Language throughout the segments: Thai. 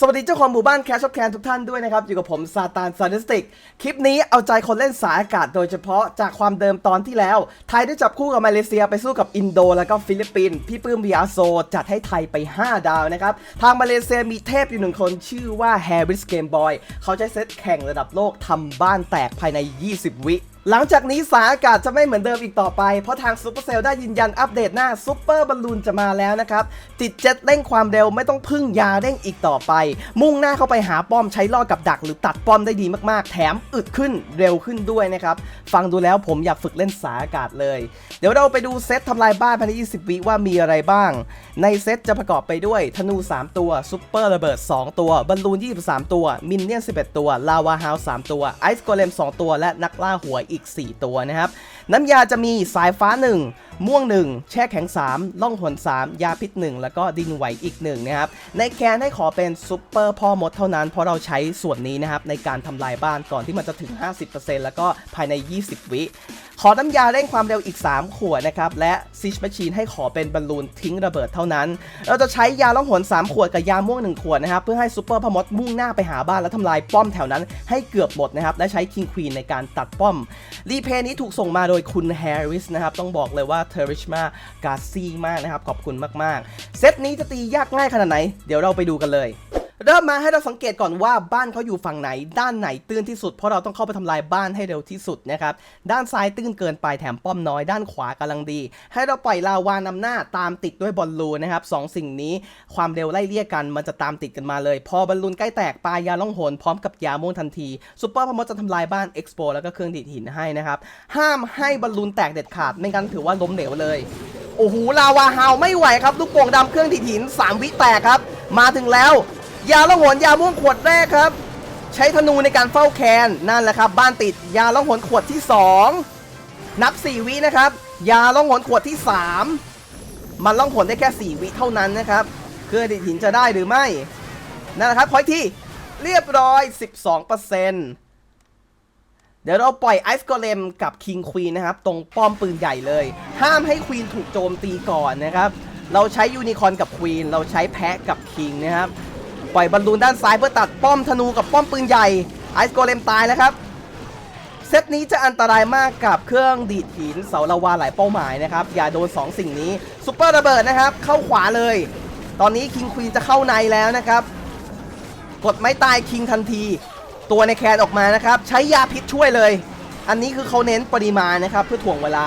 สวัสดีเจ้าของหมู่บ้านแคชช็อปแคนทุกท่านด้วยนะครับ อยู่กับผมซาตานซาดิสติก คลิปนี้เอาใจคนเล่นสายอากาศโดยเฉพาะจากความเดิมตอนที่แล้ว ไทยได้จับคู่กับมาเลเซียไปสู้กับอินโด แล้วก็ฟิลิปปินส์พี่ปื้มวีอาโซ จัดให้ไทยไป 5 ดาวนะครับ ทางมาเลเซียมีเทพอยู่หนึ่งคนชื่อว่าแฮร์ริสเกมบอยเขาใช้เซตแข่งระดับโลกทำบ้านแตกภายใน 20 วิ หลังจากนี้สายอากาศจะไม่เหมือนเดิมอีกต่อไป เพราะทางซูเปอร์เซลได้ยืนยันอัปเดตหน้าซูเปอร์บอลลูนจะมาแล้วนะครับ ติดเจ็ตเร่งความเร็วไม่ต้องพึ่งยาเร่งอีกต่อไป มุ่งหน้าเข้าไปหาป้อมใช้ล่อกับดัก หรือตัดป้อมได้ดีมากๆ แถมอึดขึ้นเร็วขึ้นด้วยนะครับ ฟังดูแล้วผมอยากฝึกเล่นสายอากาศเลย เดี๋ยวเราไปดูเซตทำลายบ้านภายใน 20 วิว่ามีอะไรบ้าง ในเซตจะประกอบไปด้วยธนู 3 ตัวซูเปอร์ระเบิด 2 ตัวบอลลูน 23 ตัวมินเนี่ยน 11 ตัวลาวาฮาว3ตัวไอซ์โกเลม 2 ตัว และนักล่าหัวอีีก 4 ตัวนะครับ น้ำยาจะมีสายฟ้า 1 ม่วง 1 แช่แข็ง 3 ล่องหน 3 ยาพิษ 1 แล้วก็ดินไหวอีก 1 นะครับ ในแคนให้ขอเป็นซูเปอร์พ่อมดเท่านั้น เพราะเราใช้ส่วนนี้นะครับ ในการทำลายบ้านก่อนที่มันจะถึง 50%แล้วก็ภายใน 20 วิ ขอน้ำยาเร่งความเร็วอีก 3 ขวดนะครับ และซิชแมชชีนให้ขอเป็นบอลลูนทิ้งระเบิดเท่านั้น เราจะใช้ยาล่องหน 3 ขวดกับยาม่วง 1 ขวดนะครับ เพื่อให้ซูเปอร์พมดมุ่งหน้าไปหาบ้านและทำลายป้อมแถวนั้น ให้เกือบหมดนะครับ และใช้คิงควีนในการตัดป้อม รีเพย์นี้ถูกส่งมาโดยคุณแฮร์ริสนะครับ ต้องบอกเลยว่าเทอริชมากาซี่มากนะครับ ขอบคุณมากๆ เซตนี้จะตียากง่ายขนาดไหน เดี๋ยวเราไปดูกันเลย เริ่มมาให้เราสังเกตก่อนว่าบ้านเขาอยู่ฝั่งไหน ด้านไหนตื้นที่สุดเพราะเราต้องเข้าไปทำลายบ้านให้เร็วที่สุดนะครับด้านซ้ายตื้นเกินไปแถมป้อมน้อยด้านขวากำลังดี ให้เราปล่อยลาวานำหน้าตามติดด้วยบอลลูนนะครับสองสิ่งนี้ความเร็วไล่เลี่ยกันมันจะตามติดกันมาเลย พอบอลลูนใกล้แตกปลายาล่องหนพร้อมกับยาม่วงทันทีซูเปอร์พมดจะทำลายบ้านเอ็กซ์โปแล้วก็เครื่องดีดหินให้นะครับห้ามให้บอลลูนแตกเด็ดขาดไม่งั้นถือว่าล้มเหลวเลยโอ้โหลาวาฮาวไม่ไหวครับลูกโป่งดำเครื่องดีดหิน 3 วิแตกครับ มาถึงแล้ว ยาล่องหนยาม่วงขวดแรกครับ ใช้ธนูในการเฝ้าแคนนั่นแหละครับ บ้านติดยาล่องหนขวดที่ 2 นับ 4 วินะครับ ยาล่องหนขวดที่ 3 มันล่องหนได้แค่ 4 วิเท่านั้นนะครับเครื่องดีดหินจะได้หรือไม่นั่นแหละครับพอยที่เรียบร้อย 12%เดี๋ยวเราปล่อยไอซ์กอเลมกับคิงควีนนะครับ ตรงป้อมปืนใหญ่เลย ห้ามให้ควีนถูกโจมตีก่อนนะครับ เราใช้ยูนิคอร์นกับควีนเราใช้แพะกับคิงนะครับ ปล่อยบอลลูนด้านซ้ายเพื่อตัดป้อมธนูกับป้อมปืนใหญ่ไอซ์โกเลมตายแล้วครับ เซตนี้จะอันตรายมากกับเครื่องดีดหินเสาละวาหลายเป้าหมายนะครับ อย่าโดน 2 สิ่งนี้ซุปเปอร์ระเบิดนะครับ เข้าขวาเลย ตอนนี้คิงควีนจะเข้าในแล้วนะครับ กดไม้ตายคิงทันที ตัวในแคนออกมานะครับ ใช้ยาพิษช่วยเลย อันนี้คือเขาเน้นปริมาณนะครับ เพื่อถ่วงเวลา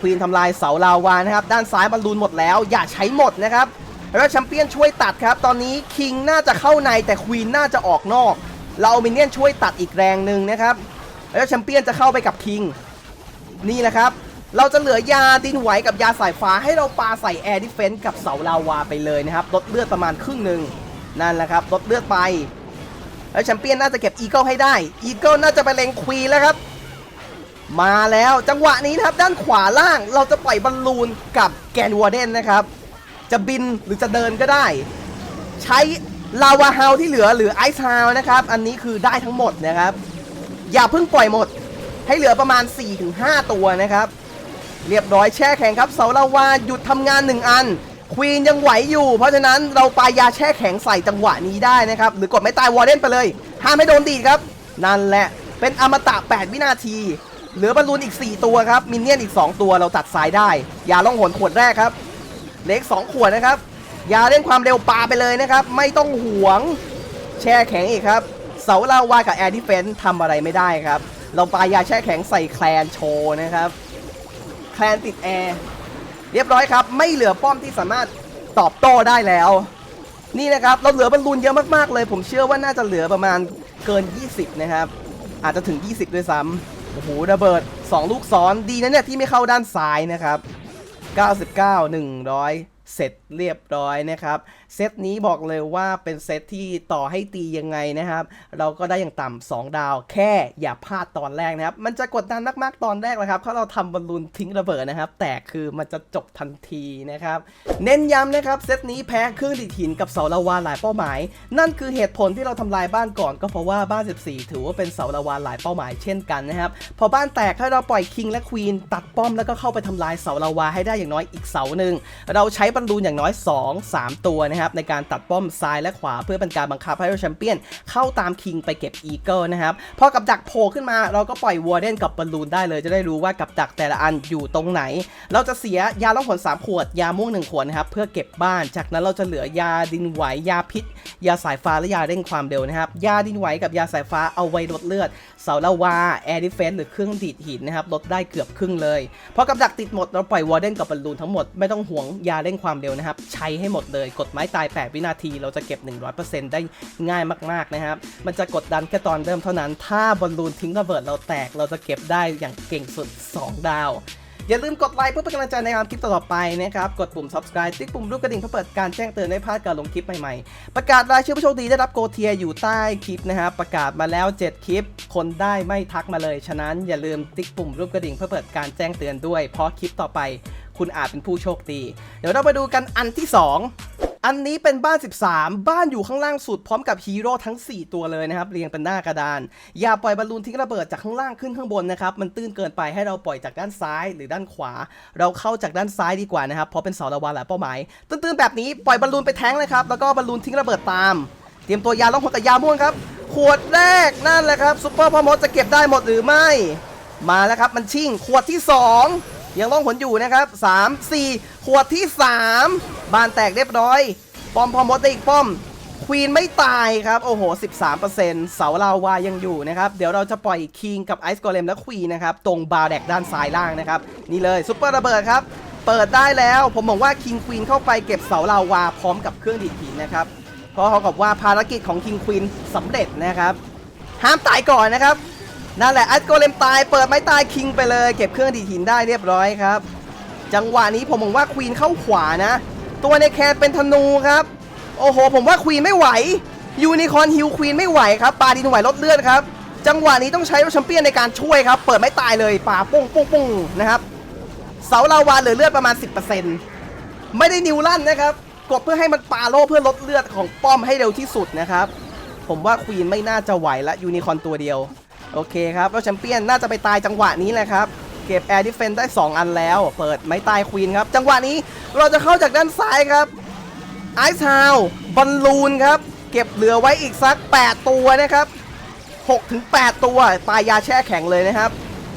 ควีนทำลายเสาลาวานะครับ ด้านซ้ายบอลลูนหมดแล้ว อย่าใช้หมดนะครับ แล้วแชมเปี้ยนช่วยตัดครับ ตอนนี้คิงน่าจะเข้าในแต่ควีนน่าจะออกนอก เราเอามินเนี่ยนช่วยตัดอีกแรงหนึ่งนะครับ แล้วแชมเปี้ยนจะเข้าไปกับคิง นี่แหละครับ เราจะเหลือยาดินไหวกับยาสายฟ้าให้เราปาใส่แอร์ดิเฟนต์กับเสาลาวาไปเลยนะครับ ลดเลือดประมาณครึ่งหนึ่งนั่นแหละครับ ลดเลือดไป แล้วแชมเปี้ยนน่าจะเก็บอีเกิลให้ได้ อีเกิลน่าจะไปเลงควีนแล้วครับมาแล้วจังหวะนี้นะครับด้านขวาล่างเราจะปล่อยบอลลูนกับแกนวอร์เดนนะครับ จะบินหรือจะเดินก็ได้ ใช้ลาวาฮาที่เหลือหรือไอซ์ฮาวนะครับ อันนี้คือได้ทั้งหมดนะครับ อย่าเพิ่งปล่อยหมด ให้เหลือประมาณ 4-5 ตัวนะครับ เรียบร้อยแช่แข็งครับเสาลาวาหยุดทำงาน 1 อันควีนยังไหวอยู่ เพราะฉะนั้นเราปายาแช่แข็งใส่จังหวะนี้ได้นะครับ หรือกดไม่ตายวอร์เดนไปเลย ห้ามให้โดนดีดครับ นั่นแหละ เป็นอมตะ 8 วินาที เหลือบอลลูนอีก 4 ตัวครับ มินเนี่ยนอีก 2 ตัวเราตัดสายได้ อย่าล่องหนขวดแรกครับ เล็ก 2 ขวดนะครับยาเล่นความเร็วปาไปเลยนะครับ ไม่ต้องห่วงแช่แข็งอีกครับ เสาลาวากับแอร์ดิเฟนทำอะไรไม่ได้ครับ เราปายาแช่แข็งใส่แคลนโชว์นะครับ แคลนติดแอร์เรียบร้อยครับ ไม่เหลือป้อมที่สามารถตอบโต้ได้แล้ว นี่นะครับ เราเหลือบอลลูนเยอะมากๆเลย ผมเชื่อว่าน่าจะเหลือประมาณเกิน 20 นะครับ อาจจะถึง 20 ด้วยซ้ำโอ้โหระเบิด 2 ลูกซ้อนดีนะเนี่ยที่ไม่เข้าด้านซ้ายนะครับ 99 100 เสร็จเรียบร้อยนะครับ เซตนี้บอกเลยว่าเป็นเซตที่ต่อให้ตียังไงนะครับ เราก็ได้อย่างต่ำ2ดาว แค่อย่าพลาดตอนแรกนะครับ มันจะกดดันมากๆตอนแรกเลยครับเพราะเราทำบอลลูนทิ้งระเบิดนะครับ แต่คือมันจะจบทันทีนะครับ เน้นย้ำนะครับเซตนี้แพ้ครื่องดีดหินกับเสาละวาหลายเป้าหมาย นั่นคือเหตุผลที่เราทำลายบ้านก่อนก็เพราะว่าบ้าน 14 ถือว่าเป็นเสาละวาหลายเป้าหมายเช่นกันนะครับพอบ้านแตกให้เราปล่อยคิงและควีนตัดป้อมแล้วก็เข้าไปทำลายเสาละวาให้ได้อย่างน้อยอีกเสาหนึ่งเราใช้บอลลูนอย่างน้อย 2 3 ตัวนะครับในการตัดป้อมซ้ายและขวาเพื่อเป็นการบังคับให้แชมเปี้ยนเข้าตามคิงไปเก็บอีเกิลนะครับพอกับดักโผล่ขึ้นมาเราก็ปล่อยวอร์เดนกับบอลลูนได้เลยจะได้รู้ว่ากับดักแต่ละอันอยู่ตรงไหน เราจะเสียยาล่องหน3ขวด ยาม่วง 1 ขวดนะครับเพื่อเก็บบ้าน จากนั้นเราจะเหลือยาดินไหวยาพิษ ยาสายฟ้าและยาเร่งความเร็วนะครับยาดินไหวกับยาสายฟ้าเอาไว้ลดเลือด เสาละวาแอร์ดิเฟนหรือเครื่องดีดหินนะครับลดได้เกือบครึ่งเลยพอกับดักติดหมดเราปล่อยวอร์เดนกับบอลลูนทั้งหมดไม่ต้องห่วงยาเร่งความเร็วนะครับใช้ให้หมดเลยกดไม้ตาย 8 วินาที เราจะเก็บ 100%ได้ง่ายมาก ๆ นะครับ มันจะกดดันแค่ตอนเริ่มเท่านั้น ถ้าบอลลูนทิ้งระเบิดเราแตก เราจะเก็บได้อย่างเก่งสุด 2 ดาว อย่าลืมกดไลค์เพื่อเป็นกำลังใจในการคลิปต่อไปนะครับ กดปุ่ม subscribe ติ๊กปุ่มรูปกระดิ่งเพื่อเปิดการแจ้งเตือนไม่พลาดการลงคลิปใหม่ๆ ประกาศรายชื่อผู้โชคดีได้รับโกเทียอยู่ใต้คลิปนะครับ ประกาศมาแล้ว 7 คลิป คนได้ไม่ทักมาเลย ฉะนั้นอย่าลืมติ๊กปุ่มรูปกระดิ่งเพื่อเปิดการแจ้งเตือนด้วย เพราะคลิปต่อไปคุณอาจเป็นผู้โชคดี เดี๋ยวเราไปดูกันอันที่ 2 อันนี้เป็นบ้าน 13 บ้านอยู่ข้างล่างสุดพร้อมกับฮีโร่ทั้ง 4 ตัวเลยนะครับ เรียงเป็นหน้ากระดาน อย่าปล่อยบอลลูนทิ้งระเบิดจากข้างล่างขึ้นข้างบนนะครับ มันตื้นเกินไปให้เราปล่อยจากด้านซ้ายหรือด้านขวา เราเข้าจากด้านซ้ายดีกว่านะครับ เพราะเป็นเสาระวาหลายเป้าหมาย ตื้นๆแบบนี้ปล่อยบอลลูนไปแทงเลยครับ แล้วก็บอลลูนทิ้งระเบิดตาม เตรียมตัวยาล่องหนกับยาม่วงครับ ขวดแรกนั่นแหละครับซุปเปอร์พ่อมดจะเก็บได้หมดหรือไม่ มาแล้วครับมันชิ่งขวดที่ 2 ยังต้องผลอยู่นะครับ 3 4 ขวดที่ 3 บานแตกเรียบร้อย ป้อมพอมดได้อีกป้อม ควีนไม่ตายครับ โอ้โห 13%เสาลาวายังอยู่นะครับ เดี๋ยวเราจะปล่อยคิงกับไอซ์กอเลมและควีนนะครับ ตรงบาร์แดกด้านซ้ายล่างนะครับ นี่เลยซุปเปอร์ระเบิดครับ เปิดได้แล้ว ผมบอกว่าคิงควีนเข้าไปเก็บเสาลาวาพร้อมกับเครื่องดีดหินนะครับ เพราะเขากับว่าภารกิจของคิงควีนสำเร็จนะครับ ห้ามตายก่อนนะครับ นั่นแหละอซ์โกเลมตายเปิดไม้ตายคิงไปเลย เก็บเครื่องดีหินได้เรียบร้อยครับ จังหวะนี้ผมบอกว่าควีนเข้าขวานะ ตัวในแคนเป็นธนูครับ โอ้โห ผมว่าควีนไม่ไหวยูนิคอนฮิลควีนไม่ไหวครับปาดินไหวลดเลือดครับ จังหวะนี้ต้องใช้รถแชมเปี้ยนในการช่วยครับ เปิดไม่ตายเลยป่าปุ้งปุ้งปุ้งนะครับเสาลาวาเหลือเลือดประมาณ 10%ไม่ได้นิวลั่นนะครับกดเพื่อให้มันปาโลเพื่อลดเลือดของป้อมให้เร็วที่สุดนะครับ ผมว่าควีนไม่น่าจะไหวละยูนิคอนตัวเดียว โอเคครับแล้วแชมเปี้ยนน่าจะไปตายจังหวะนี้แหละครับ เก็บแอร์ดิเฟนได้ 2 อันแล้ว เปิดไม้ตายควีนครับ จังหวะนี้เราจะเข้าจากด้านซ้ายครับไอซ์ฮาวบอลลูนครับ เก็บเหลือไว้อีกสัก 8 ตัวนะครับ6ถึง8ตัวปลายยาแช่แข็งเลยนะครับ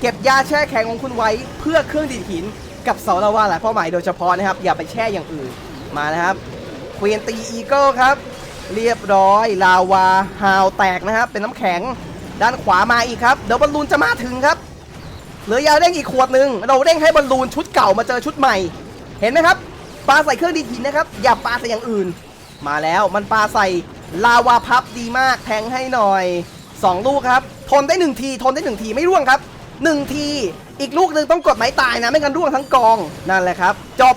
เก็บยาแช่แข็งของคุณไว้เพื่อเครื่องดีดหินกับเสาละว่าหลายเป้าหมายโดยเฉพาะนะครับ อย่าไปแช่อย่างอื่นมานะครับควีนตีอีเกิลครับ เรียบร้อยลาวาฮาวแตกนะครับ เป็นน้ำแข็ง ด้านขวามาอีกครับ เดี๋ยวบอลลูนจะมาถึงครับ เหลือยาเร่งอีกขวดหนึ่งเราเร่งให้บอลลูนชุดเก่ามาเจอชุดใหม่ เห็นไหมครับปลาใส่เครื่องดีหินนะครับ อย่าปลาใส่อย่างอื่น มาแล้วมันปลาใส่ลาวาพับดีมากแทงให้หน่อย 2 ลูกครับ ทนได้ 1 ที ทนได้ 1 ทีไม่ร่วงครับ 1 ที อีกลูกหนึ่งต้องกดไม้ตายนะ ไม่งั้นร่วงทั้งกองนั่นแหละครับ จบ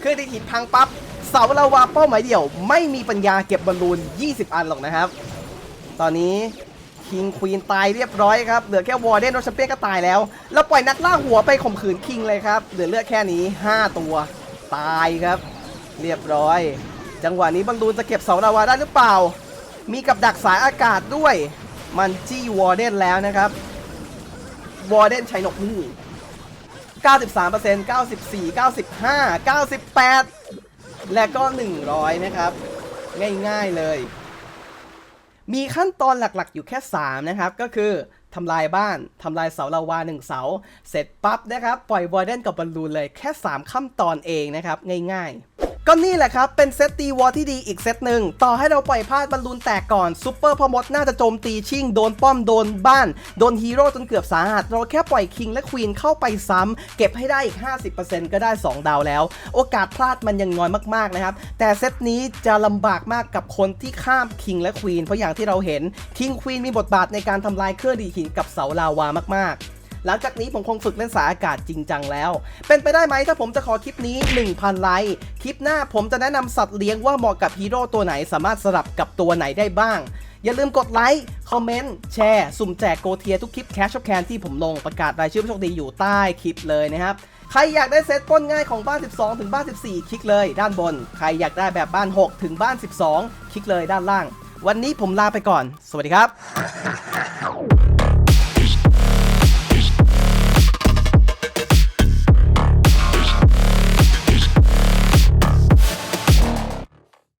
เครื่องดีหินพังปั๊บเสาลาวาเป้าหมายเดี่ยว ไม่มีปัญญาเก็บบอลลูน 20 อันหรอกนะครับ ตอนนี้ คิงควีนตายเรียบร้อยครับ เหลือแค่วอร์เดนโรชเปียก็ตายแล้ว แล้วปล่อยนักล่าหัวไปข่มขืนคิงเลยครับ เหลือเลือดแค่นี้ 5 ตัว ตายครับ เรียบร้อย จังหวะนี้บอลลูนจะเก็บเสาลาวาได้หรือเปล่า มีกับดักสายอากาศด้วย มันจี้วอร์เดนแล้วนะครับ วอร์เดนใช้นกฮูก93% 94 95 98 และก็ 100 นะครับ ง่ายๆเลย มีขั้นตอนหลักๆ อยู่แค่ 3 นะครับ ก็คือทำลายบ้านทำลายเสาลาวา1เสา เสร็จปั๊บนะครับ ปล่อยวอร์เดนกับบอลลูนเลยแค่ 3 ขั้นตอนเองนะครับ ง่ายๆ ก็นี่แหละครับ เป็นเซตตีวอลที่ดีอีกเซตหนึ่ง ต่อให้เราปล่อยพลาดบอลลูนแตกก่อนซูเปอร์พอมดน่าจะโจมตีชิงโดนป้อมโดนบ้าน โดนฮีโร่จนเกือบสาหัส เราแค่ปล่อยคิงและควีนเข้าไปซ้ำเก็บให้ได้อีก 50%ก็ได้ 2 ดาวแล้ว โอกาสพลาดมันยังน้อยมากๆนะครับ แต่เซตนี้จะลำบากมากกับคนที่ข้ามคิงและควีนเพราะอย่างที่เราเห็นคิงควีนมีบทบาทในการทำลายเครื่องดีหินกับเสาลาวามากๆ หลังจากนี้ผมคงฝึกเล่นสายอากาศจริงจังแล้ว เป็นไปได้ไหมถ้าผมจะขอคลิปนี้ 1,000 ไลค์คลิปหน้าผมจะแนะนำสัตว์เลี้ยงว่าเหมาะกับฮีโร่ตัวไหนสามารถสลับกับตัวไหนได้บ้าง อย่าลืมกดไลค์คอมเมนต์แชร์สุ่มแจกโกเทียทุกคลิปแคชช็อปแคนที่ผมลงประกาศรายชื่อผู้โชคดีอยู่ใต้คลิปเลยนะครับใครอยากได้เซตป้นง่ายของบ้าน 12 ถึงบ้าน 14 คลิกเลยด้านบน ใครอยากได้แบบบ้าน 6 ถึงบ้าน 12 คลิกเลยด้านล่าง วันนี้ผมลาไปก่อน สวัสดีครับ